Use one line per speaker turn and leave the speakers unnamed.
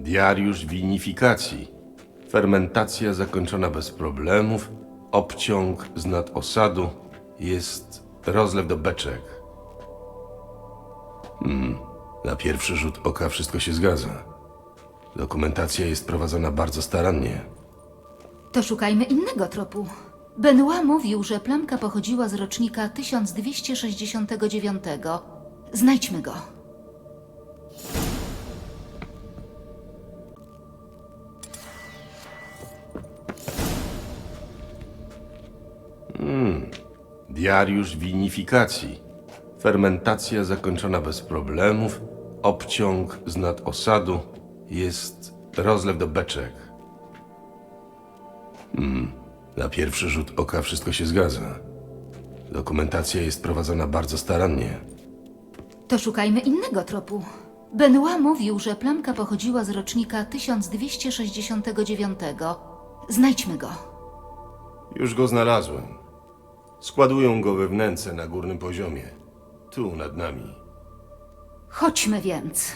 Diariusz winifikacji. Fermentacja zakończona bez problemów. Obciąg z nad osadu. Jest rozlew do beczek. Hmm. Na pierwszy rzut oka wszystko się zgadza. Dokumentacja jest prowadzona bardzo starannie.
To szukajmy innego tropu. Benoit mówił, że plamka pochodziła z rocznika 1269. Znajdźmy go.
Diariusz winifikacji. Fermentacja zakończona bez problemów. Obciąg z nad osadu. Jest rozlew do beczek. Hmm. Na pierwszy rzut oka wszystko się zgadza. Dokumentacja jest prowadzona bardzo starannie.
To szukajmy innego tropu. Benoit mówił, że plamka pochodziła z rocznika 1269. Znajdźmy go.
Już go znalazłem. Składują go we wnęce na górnym poziomie. Tu nad nami.
Chodźmy więc.